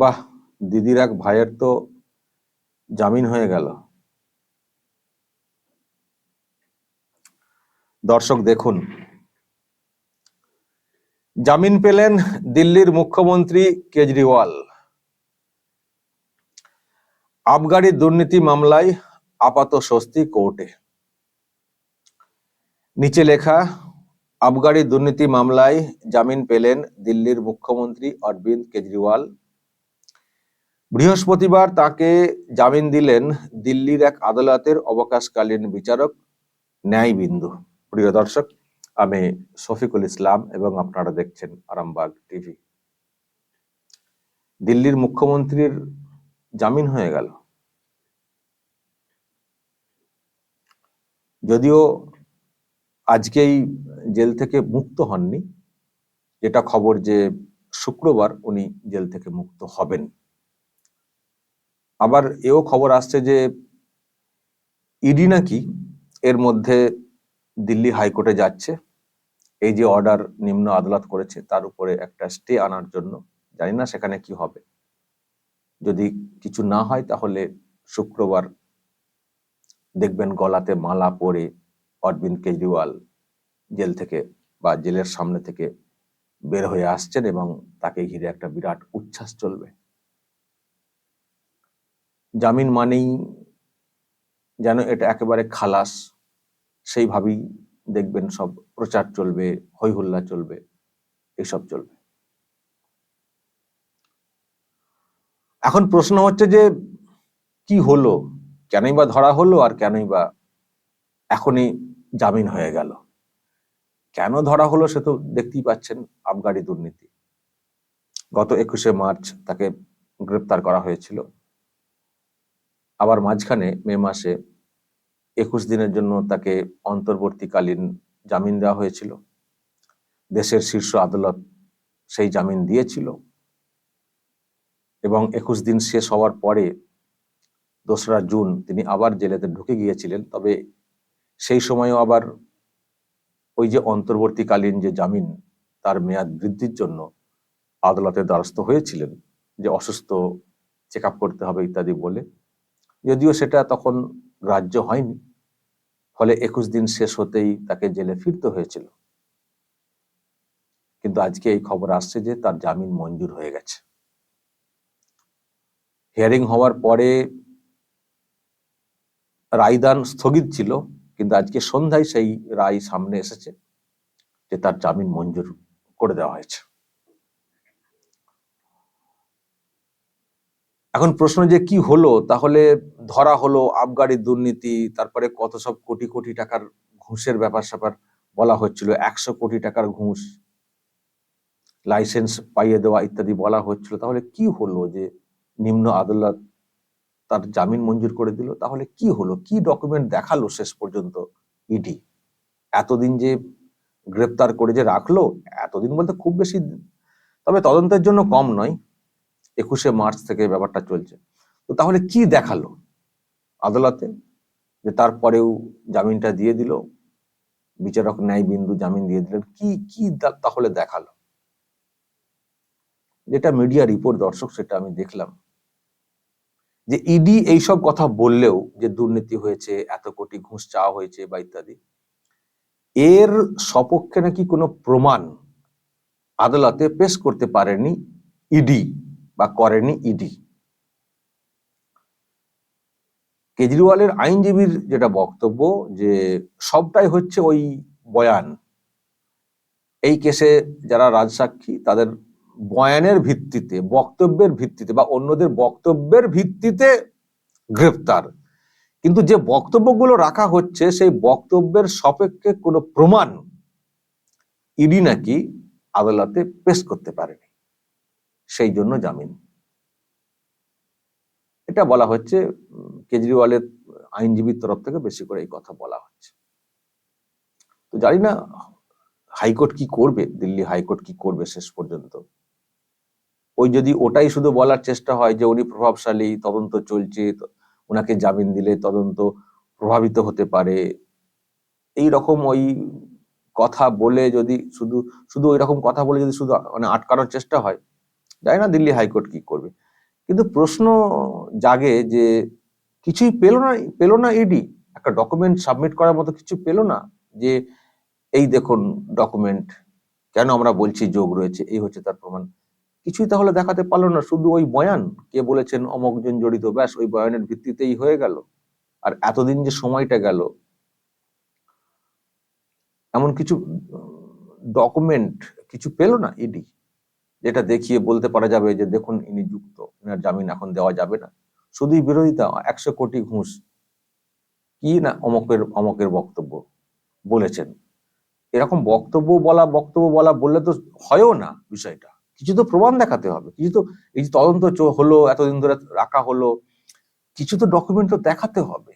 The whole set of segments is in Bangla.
বাহ, দিদির এক ভাইয়ের তো জামিন হয়ে গেল। দর্শক দেখুন, জামিন পেলেন দিল্লির মুখ্যমন্ত্রী কেজরিওয়াল। আবগারি দুর্নীতি মামলায় আপাত স্বস্তি কোর্টে। নিচে লেখা, আবগারি দুর্নীতি মামলায় জামিন পেলেন দিল্লির মুখ্যমন্ত্রী অরবিন্দ কেজরিওয়াল। বৃহস্পতিবার তাকে জামিন দিলেন দিল্লির এক আদালতের অবকাশকালীন বিচারক ন্যায়বিন্দু। প্রিয় দর্শক, আমি শফিকুল ইসলাম এবং আপনারা দেখছেন আরামবাগ টিভি। দিল্লির মুখ্যমন্ত্রীর জামিন হয়ে গেল। যদিও আজকেই জেল থেকে মুক্ত হননি, যেটা খবর যে শুক্রবার উনি জেল থেকে মুক্ত হবেন। আবার এও খবর আসছে যে ইডি নাকি এর মধ্যে দিল্লি হাইকোর্টে যাচ্ছে। এই যে অর্ডার নিম্ন আদালত করেছে, তার উপরে একটা স্টে আনার জন্য। জানি না সেখানে কি হবে। যদি কিছু না হয় তাহলে শুক্রবার দেখবেন গলাতে মালা পরে অরবিন্দ কেজরিওয়াল জেল থেকে বা জেলের সামনে থেকে বের হয়ে আসছেন এবং তাকে ঘিরে একটা বিরাট উচ্ছ্বাস চলবে। জামিন মানেই যেন এটা একেবারে খালাস। সেইভাবেই দেখবেন সব প্রচার চলবে হইহুল্লা চলবে, এসব চলবে। এখন প্রশ্ন হচ্ছে যে, কি হলো? কেনই বা ধরা হলো আর কেনই বা এখনই জামিন হয়ে গেল? কেন ধরা হলো সে তো দেখতেই পাচ্ছেন আবগারি দুর্নীতি। গত একুশে মার্চ তাকে গ্রেপ্তার করা হয়েছিল। আবার মাঝখানে মে মাসে একুশ দিনের জন্য তাকে অন্তর্বর্তীকালীন জামিন দেওয়া হয়েছিল। দেশের শীর্ষ আদালত সেই জামিন দিয়েছিল এবং একুশ দিন শেষ হওয়ার পরে দোসরা জুন তিনি আবার জেলেতে ঢুকে গিয়েছিলেন। তবে সেই সময়ও আবার ওই যে অন্তর্বর্তীকালীন যে জামিন, তার মেয়াদ বৃদ্ধির জন্য আদালতের দ্বারস্থ হয়েছিলেন যে অসুস্থ চেক করতে হবে ইত্যাদি বলে যদিও সেটা তখন গ্রাহ্য হয়নি। ফলে একুশ দিন শেষ হতেই তাকে জেলে ফিরতে হয়েছিল। কিন্তু আজকে এই খবর আসছে যে তার জামিন মঞ্জুর হয়ে গেছে। হিয়ারিং হওয়ার পরে রায়দান স্থগিত ছিল, কিন্তু আজকে সন্ধ্যায় সেই রায় সামনে এসেছে যে তার জামিন মঞ্জুর করে দেওয়া হয়েছে। এখন প্রশ্ন যে কি হলো? তাহলে ধরা হলো আবগারি দুর্নীতি, তারপরে কত সব কোটি কোটি টাকার ঘুষের ব্যাপার স্যাপার বলা হচ্ছিল, একশো কোটি টাকার ঘুষ, লাইসেন্স পাইয়ে দেওয়া ইত্যাদি বলা হচ্ছিল, তাহলে কি হলো যে নিম্ন আদালত তার জামিন মঞ্জুর করে দিল? তাহলে কি হলো? কি ডকুমেন্ট দেখাল শেষ পর্যন্ত ইডি এতদিন যে গ্রেপ্তার করে যে রাখল, এতদিন বলতে খুব বেশি, তবে তদন্তের জন্য কম নয়। একুশে মার্চ থেকে ব্যাপারটা চলছে। তো তাহলে কি দেখাল? আদালতে যে তারপরেও জামিনটা দিয়ে দিল, বিচারক ন্যায় বিন্দু জামিন দিয়ে দিলেন, কি কি তাহলে দেখাল? যেটা মিডিয়া রিপোর্ট দর্শক সেটা আমি দেখলাম। যে ইডি এইসব কথা বললেও যে দুর্নীতি হয়েছে, এত কোটি ঘুষ চাওয়া হয়েছে বা ইত্যাদি, এর সপক্ষে নাকি কোনো প্রমাণ আদালতে পেশ করতে পারেনি ইডি বা করেনি ইডি কেজরিওয়ালের আইনজীবীর যেটা বক্তব্য যে সবটাই হচ্ছে ওই বয়ান। এই কেসে যারা রাজসাক্ষী, তাদের বয়ানের ভিত্তিতে, বক্তব্যের ভিত্তিতে বা অন্যদের বক্তব্যের ভিত্তিতে গ্রেপ্তার। কিন্তু যে বক্তব্যগুলো রাখা হচ্ছে, সেই বক্তব্যের সপক্ষে কোনো প্রমাণ ইডি নাকি আদালতে পেশ করতে পারেনি। সেই জন্য জামিন। এটা বলা হচ্ছে কেজরিওয়ালের আইনজীবীর তরফ থেকে বেশি করে এই কথা বলা হচ্ছে। তো জানি না, হাইকোর্ট কি করবে, দিল্লি হাইকোর্ট কি করবে শেষ পর্যন্ত? ওই যদি ওটাই শুধু বলার চেষ্টা হয় যে উনি প্রভাবশালী, তদন্ত চলছে ওনাকে জামিন দিলে তদন্ত প্রভাবিত হতে পারে, এই রকম ওই কথা বলে যদি শুধু শুধু ওই রকম কথা বলে যদি শুধু মানে আটকানোর চেষ্টা হয় জানি না, দিল্লি হাইকোর্ট কি করবে? কিন্তু প্রশ্ন জাগে যে কিছুই পেল না পেল না ইডি একটা ডকুমেন্ট সাবমিট করার মতো কিছু পেল না? যে এই দেখুন ডকুমেন্ট কেন আমরা বলছি যোগ রয়েছে, এই হচ্ছে তার প্রমাণ। কিছুই তাহলে দেখাতে পারল না, শুধু ওই বয়ান। কে বলেছেন অমকজন জড়িত, ব্যাস ওই বয়ানের ভিত্তিতেই হয়ে গেল। আর এতদিন যে সময়টা গেল, এমন কিছু ডকুমেন্ট কিছু পেল না ইডি যেটা দেখিয়ে বলতে পারা যাবে যে দেখুন, ইনি যুক্ত এনার জামিন এখন দেওয়া যাবে না। শুধুই বিরোধিতা, একশো কোটি ঘুষ। কি না অমকের অমকের বক্তব্য বলেছেন? এরকম বক্তব্য বলা বক্তব্য বলা বললে তো হয়ও না বিষয়টা। কিছু তো প্রমাণ দেখাতে হবে। কিছু তো, এই যে তদন্ত হলো, এতদিন ধরে রাখা হলো, কিছু তো ডকুমেন্ট তো দেখাতে হবে।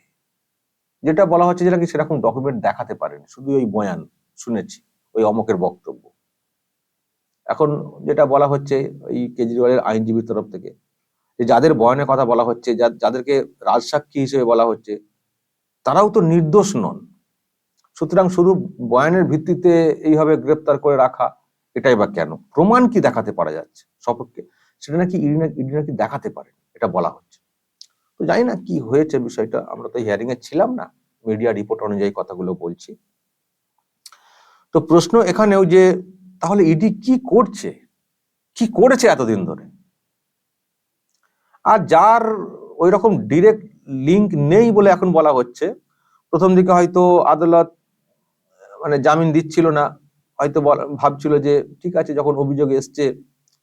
যেটা বলা হচ্ছে যেটা কি সেরকম ডকুমেন্ট দেখাতে পারেন। শুধু ওই বয়ান শুনেছি, ওই অমকের বক্তব্য। এখন যেটা বলা হচ্ছে এই কেজরিওয়ালের আইনজীবীর তরফ থেকে, যে যাদের বয়ানের কথা বলা হচ্ছে যাদেরকে রাজসাক্ষী হিসেবে বলা হচ্ছে, তারাও তো নির্দোষ নন। সুতরাং শুধু বয়ানের ভিত্তিতে এইভাবে গ্রেপ্তার করে রাখা, এটাই বা কেন? প্রমাণ কি দেখাতে পারা যাচ্ছে সপক্ষে? সেটা নাকি ইডি ইডি নাকি দেখাতে পারে, এটা বলা হচ্ছে। তো জানি না কি হয়েছে বিষয়টা, আমরা তো হিয়ারিং এ ছিলাম না মিডিয়া রিপোর্ট অনুযায়ী কথাগুলো বলছি। তো প্রশ্ন এখানেও যে তাহলে ইডি কি করছে? কি করেছে এতদিন ধরে? আর যার ওই রকম ডিরেক্ট লিংক নেই বলে এখন বলা হচ্ছে, প্রথম দিকে হয়তো আদালত মানে জামিন দিচ্ছিল না, হয়তো ভাবছিল যে ঠিক আছে, যখন অভিযোগ এসছে,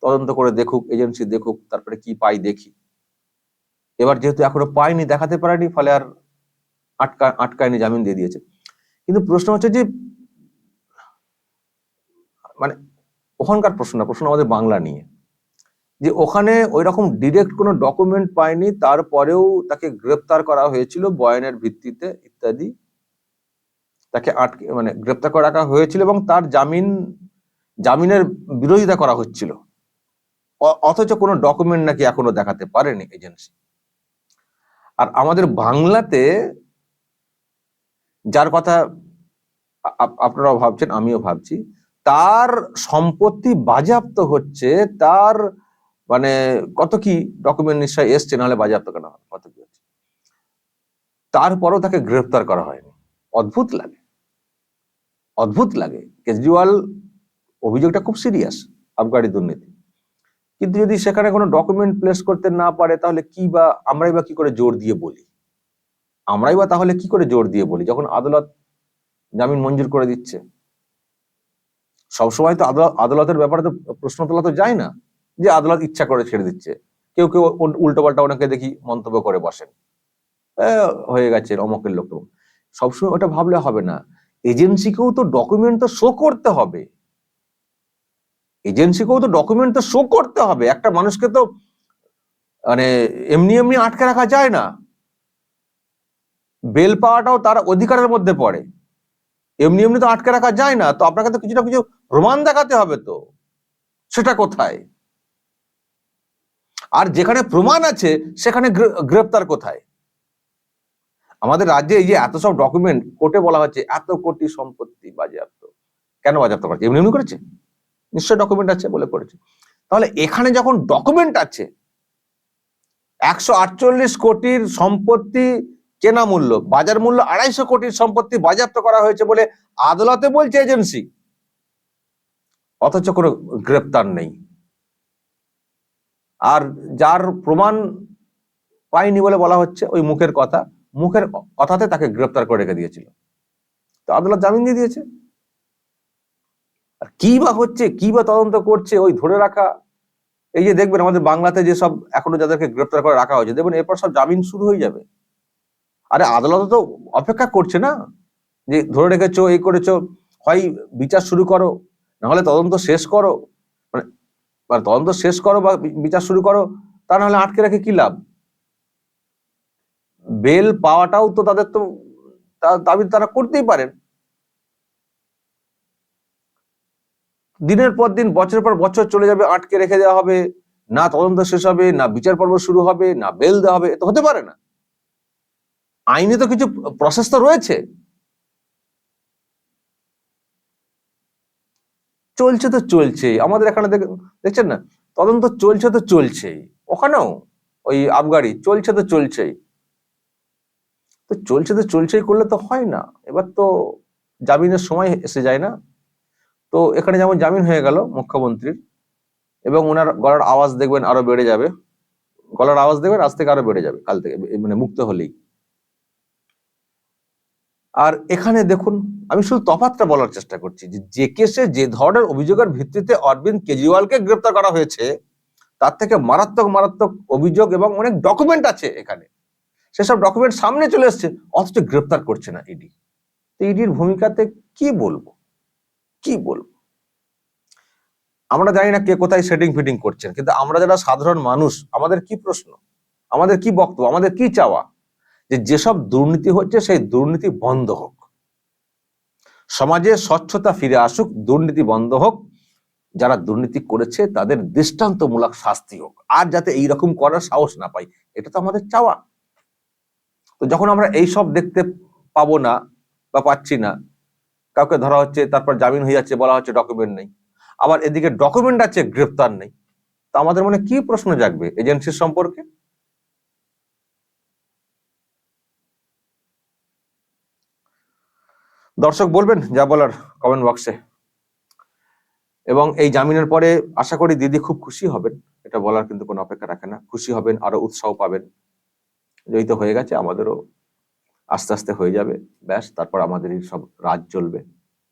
তদন্ত করে দেখুক এজেন্সি দেখুক, তারপরে কি পাই দেখি। এবার যেহেতু এখনও পাইনি, দেখাতে পারেনি, ফলে আর আটকা, আটকায়নি, জামিন দিয়ে দিয়েছে। কিন্তু প্রশ্ন হচ্ছে যে মানে ওখানকার প্রশ্ন না, প্রশ্ন আমাদের বাংলা নিয়ে। যে ওখানে ওই রকম ডিরেক্ট কোনো ডকুমেন্ট পায়নি, তারপরেও তাকে গ্রেপ্তার করা হয়েছিল বয়ানের ভিত্তিতে ইত্যাদি। তাকে আটকে মানে গ্রেপ্তার করে রাখা হয়েছিল এবং তার জামিন, জামিনের বিরোধিতা করা হচ্ছিল। অথচ কোনো ডকুমেন্ট নাকি এখনও দেখাতে পারেনি এজেন্সি আর আমাদের বাংলাতে যার কথা আপনারাও ভাবছেন, আমিও ভাবছি তার সম্পত্তি বাজেয়াপ্ত হচ্ছে, তার মানে কত কি ডকুমেন্ট নিশ্চয় এসছে, নাহলে বাজেয়াপ্ত কেন কত কি হচ্ছে? তারপরও তাকে গ্রেফতার করা হয়নি। অদ্ভুত লাগে। অদ্ভুত লাগে। কেজরিওয়াল অভিযোগটা খুব সিরিয়াস আবগারি দুর্নীতি। কিন্তু যদি সেখানে কোনো ডকুমেন্ট প্লেস করতে না পারে, তাহলে কি বা আমরাই বা কি করে জোর দিয়ে বলি? আমরাই বা তাহলে কি করে জোর দিয়ে বলি? যখন আদালত জামিন মঞ্জুর করে দিচ্ছে সবসময় তো আদালত, আদালতের ব্যাপারে তো প্রশ্ন তোলা তো যায় না যে আদালত ইচ্ছা করে ছেড়ে দিচ্ছে। কেউ কেউ উল্টো পাল্টা ওনাকে দেখি মন্তব্য করে বসেন। হয়ে গেছে অমকের লোক সবসময় ওটা ভাবলে হবে না। এজেন্সিকেও তো ডকুমেন্ট তো শো করতে হবে। এজেন্সিকেও তো ডকুমেন্ট তো শো করতে হবে। একটা মানুষকে তো মানে এমনি এমনি আটকে রাখা যায় না। বেল পাওয়াটাও তার অধিকারের মধ্যে পড়ে। এমনি এমনি তো আটকে রাখা যায় না, তো আপনাকে তো কিছু না কিছু প্রমাণ দেখাতে হবে তো। সেটা কোথায়? আর যেখানে প্রমাণ আছে, সেখানে গ্রে- গ্রেপ্তার কোথায়? আমাদের রাজ্যে এই যে এত সব ডকুমেন্ট কোর্টে বলা হচ্ছে, এত কোটি সম্পত্তি বাজেয়াপ্ত। কেন বাজেয়াপ্ত করেছে এমনি এমনি করেছে? নিশ্চয় ডকুমেন্ট আছে বলে করেছে। তাহলে এখানে যখন ডকুমেন্ট আছে, একশো আটচল্লিশ কোটির সম্পত্তি কেনা মূল্য? বাজার মূল্য আড়াইশো কোটির সম্পত্তি বাজেয়াপ্ত করা হয়েছে বলে আদালতে বলছে এজেন্সি। অথচ কোনো গ্রেপ্তার নেই। আর যার প্রমাণ পাইনি বলে বলা হচ্ছে, ওই মুখের কথা, মুখের কথাতে তাকে গ্রেপ্তার করে রেখে দিয়েছিল। তো আদালত জামিন দিয়ে দিয়েছে। আর কি বা হচ্ছে, কি বা তদন্ত করছে, ওই ধরে রাখা, এই যে দেখবেন আমাদের বাংলাতে যে সব এখনও যাদেরকে গ্রেপ্তার করে রাখা হয়েছে, দেখবেন এরপর সব জামিন শুরু হয়ে যাবে। আরে আদালত তো অপেক্ষা করছে না যে ধরে রেখেছো, এই করেছ, হয় বিচার শুরু করো না হলে তদন্ত শেষ করো মানে তদন্ত শেষ করো বা বিচার শুরু করো, তা না হলে আটকে রাখে কি লাভ? বেল পাওয়াটাও তো তাদের তা- দাবি তারা করতেই পারেন। দিনের পর দিন, বছরের পর বছর চলে যাবে, আটকে রেখে দেওয়া হবে, না তদন্ত শেষ হবে, না বিচার পর্ব শুরু হবে, না বেল দেওয়া হবে, এ তো হতে পারে না। আইনে তো কিছু প্রসেস তো রয়েছে। চলছে তো চলছে আমাদের এখানে দেখছেন না? তদন্ত চলছে তো চলছেই। ওখানেও ওই আবগারি, চলছে তো চলছেই। তো চলছে তো চলছেই করলে তো হয় না। এবার তো জামিনের সময় এসে যায় না। তো এখানে যেমন জামিন হয়ে গেল মুখ্যমন্ত্রীর, এবং ওনার গলার আওয়াজ দেখবেন আরও বেড়ে যাবে। গলার আওয়াজ দেখবেন আজ থেকে আরও বেড়ে যাবে, কাল থেকে মানে মুক্ত হলেই। আর এখানে দেখুন, আমি শুধু তফাৎটা বলার চেষ্টা করছি যে যে কেসে যে ধরনের অভিযোগের ভিত্তিতে অরবিন্দ কেজরিওয়ালকে গ্রেপ্তার করা হয়েছে, তার থেকে মারাত্মক মারাত্মক অভিযোগ এবং অনেক ডকুমেন্ট আছে এখানে। সেসব ডকুমেন্ট সামনে চলে এসছে, অথচ গ্রেপ্তার করছে না ইডি। ইডির ভূমিকাতে কি বলব? কি বলব? আমরা জানি না কে কোথায় সেটিং ফিটিং করছেন, কিন্তু আমরা যারা সাধারণ মানুষ, আমাদের কি প্রশ্ন? আমাদের কি বক্তব্য? আমাদের কি চাওয়া? যে যেসব দুর্নীতি হচ্ছে, সেই দুর্নীতি বন্ধ হোক। সমাজে স্বচ্ছতা ফিরে আসুক, দুর্নীতি বন্ধ হোক, যারা দুর্নীতি করেছে, তাদের দৃষ্টান্তমূলক শাস্তি হোক। আর যাতে এইরকম করার সাহস না পাই, এটা তো আমাদের চাওয়া। তো যখন আমরা এই সব দেখতে পাবো না বা পাচ্ছি না, কাউকে ধরা হচ্ছে, তারপর জামিন হয়ে যাচ্ছে, বলা হচ্ছে ডকুমেন্ট নেই। আবার এদিকে ডকুমেন্ট আছে, গ্রেপ্তার নেই। তো আমাদের মনে কি প্রশ্ন জাগবে এজেন্সির সম্পর্কে? দর্শক বলবেন যা বলার কমেন্ট বক্সে এবং এই জামিনের পরে আশা করি দিদি খুব খুশি হবেন, এটা বলার কিন্তু কোনো অপেক্ষা রাখে না। খুশি হবেন, আরও উৎসাহ পাবেন। যেই তো হয়ে গেছে, আমাদেরও আস্তে আস্তে হয়ে যাবে, ব্যাস, তারপর আমাদের এই সব রাজ চলবে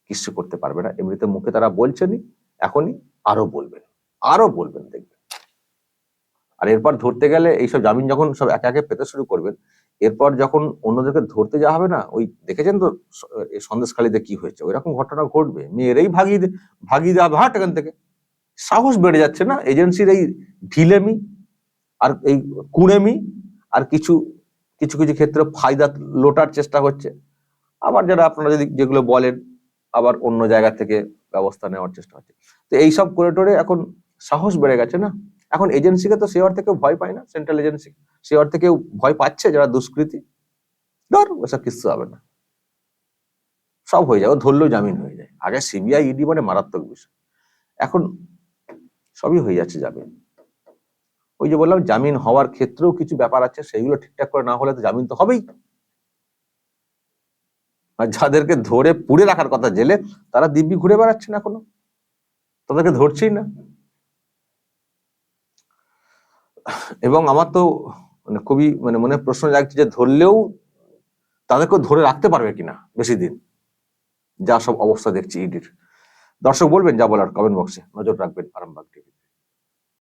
কিছু করতে পারবে না, এমনিতে মুখে তারা বলছেনই, এখনই আরও বলবেন আরও বলবেন দেখবেন। আর এরপর ধরতে গেলে এইসব জামিন যখন সব একে একে পেতে শুরু করবেন এরপর যখন অন্যদেরকে ধরতে যাওয়া হবে না, ওই দেখেছেন তো সন্দেশখালীতে কি হয়েছে? ওইরকম ঘটনা ঘটবে। মেয়েরাই ভাগিয়ে ভাগিয়ে দেওয়া হাট এখান থেকে। সাহস বেড়ে যাচ্ছে না? এজেন্সির এই ঢিলেমি আর এই কুড়েমি আর কিছু কিছু কিছু ক্ষেত্রে ফায়দা লোটার চেষ্টা হচ্ছে। আবার যারা আপনারা যদি যেগুলো বলেন, আবার অন্য জায়গা থেকে ব্যবস্থা নেওয়ার চেষ্টা হচ্ছে। তো এইসব করে টোরে এখন সাহস বেড়ে গেছে না? এখন এজেন্সিকে তো সেওয়ার থেকে ভয় পায় না সেন্ট্রাল এজেন্সি সেওয়ার কেউ ভয় পাচ্ছে যারা দুষ্কৃতী। ধর, ওসব কিছু হবে না। সব হয়ে ও ধরলেও জামিন হয়ে যায়। আগে সিবিআই ইডি মানে মারাত্মক বিষয়। এখন সবই হয়ে যাচ্ছে জামিন। ওই যে বললাম, জামিন হওয়ার ক্ষেত্রেও কিছু ব্যাপার আছে, সেইগুলো ঠিকঠাক করে না হলে তো জামিন তো হবেই। আর যাদেরকে ধরে পুড়ে রাখার কথা জেলে, তারা দিব্যি ঘুরে বেড়াচ্ছে না এখনও। তাদেরকে ধরছেই না। এবং আমার তো মানে খুবই মানে মনে প্রশ্ন জাগছে যে ধরলেও তাদেরকে ধরে রাখতে পারবে কিনা বেশি দিন? যা সব অবস্থা দেখছি ইডির। দর্শক বলবেন যা বলার কমেন্ট বক্সে নজর রাখবেন আরামবাগ টিভি